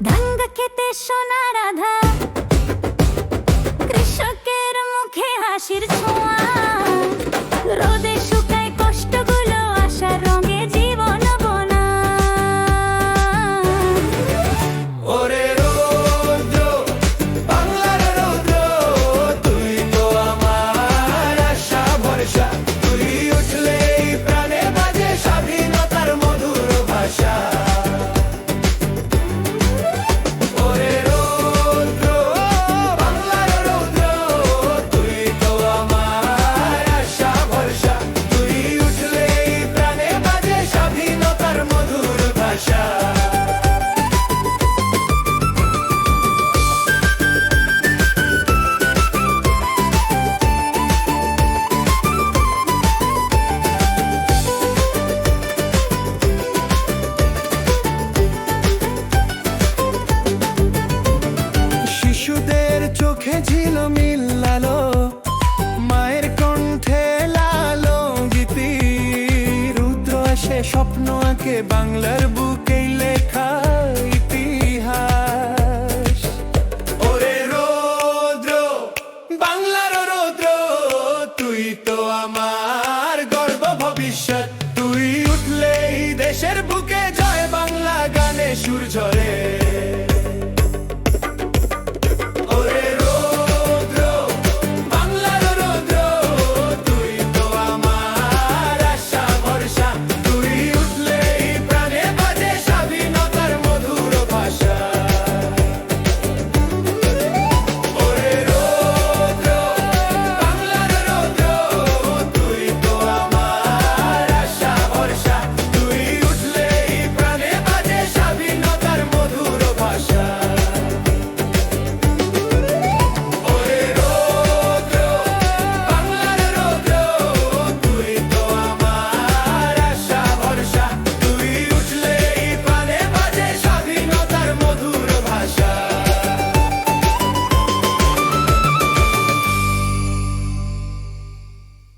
ভাঙ্গা খেতে সোনা রাধা স্বপ্ন আঁকে বাংলার বুকেই লেখা ইতিহাস। ওরে বাংলার তুই তো আমার গর্ব ভবিষ্যৎ। তুই উঠলেই দেশের বুকে যা